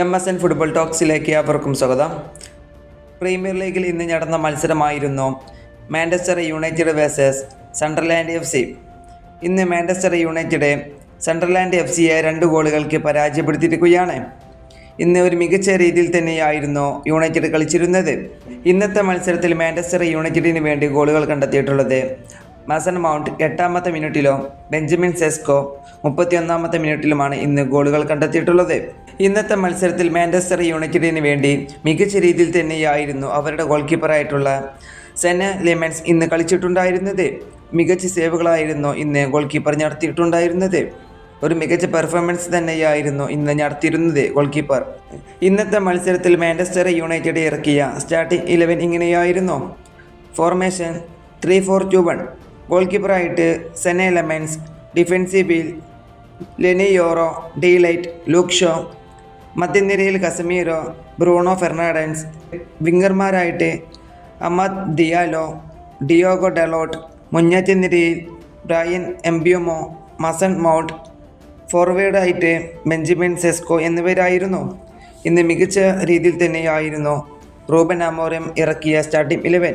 M S N football ടോക്സിലേക്ക് അവർക്കും സ്വാഗതം. പ്രീമിയർ ലീഗിൽ ഇന്ന് നടന്ന മത്സരമായിരുന്നു Manchester United versus Sunderland F C. ഇന്ന് മാഞ്ചസ്റ്റർ യുണൈറ്റഡ് സണ്ടർലാൻഡ് എഫ് സിയെ രണ്ട് ഗോളുകൾക്ക് പരാജയപ്പെടുത്തിയിരിക്കുകയാണ്. ഇന്ന് ഒരു മികച്ച രീതിയിൽ തന്നെയായിരുന്നു യുണൈറ്റഡ് കളിച്ചിരുന്നത്. ഇന്നത്തെ മത്സരത്തിൽ മാഞ്ചസ്റ്റർ യുണൈറ്റഡിന് വേണ്ടി ഗോളുകൾ കണ്ടെത്തിയിട്ടുള്ളത് മസൻ മൗണ്ട് എട്ടാമത്തെ മിനിറ്റിലോ ബെഞ്ചമിൻ സെസ്കോ മുപ്പത്തിയൊന്നാമത്തെ മിനിറ്റിലുമാണ് ഇന്ന് ഗോളുകൾ കണ്ടെത്തിയിട്ടുള്ളത്. ഇന്നത്തെ മത്സരത്തിൽ മാഞ്ചസ്റ്റർ യുണൈറ്റഡിന് വേണ്ടി മികച്ച രീതിയിൽ തന്നെയായിരുന്നു അവരുടെ ഗോൾ കീപ്പറായിട്ടുള്ള സെന ലെമൻസ് ഇന്ന് കളിച്ചിട്ടുണ്ടായിരുന്നത്. മികച്ച സേവുകളായിരുന്നു ഇന്ന് ഗോൾ കീപ്പർ നടത്തിയിട്ടുണ്ടായിരുന്നത്. ഒരു മികച്ച പെർഫോമൻസ് തന്നെയായിരുന്നു ഇന്ന് നടത്തിയിരുന്നത് ഗോൾ കീപ്പർ ഇന്നത്തെ മത്സരത്തിൽ മാഞ്ചസ്റ്റർ യുണൈറ്റഡ് ഇറക്കിയ സ്റ്റാർട്ടിംഗ് ഇലവൻ ഇങ്ങനെയായിരുന്നു. Formation three four two one goal കീപ്പറായിട്ട് Senne Lammens defensively Leny Yoro de Ligt Luke Shaw മധ്യനിരയിൽ കസമീറോ ബ്രൂണോ ഫെർണാഡൻസ് വിംഗർമാരായിട്ട് അമദ് ദിയാലോ ഡിയോഗോ ഡെലോട്ട് മുന്നേറ്റനിരയിൽ ബ്രയൻ എംബ്യൂമോ മസൺ മൗട്ട് ഫോർവേഡായിട്ട് Benjamin Sesko എന്നിവരായിരുന്നു. ഇന്ന് മികച്ച രീതിയിൽ തന്നെയായിരുന്നു റൂബൻ അമോറിയം ഇറക്കിയ സ്റ്റാർട്ടിംഗ് ഇലവൻ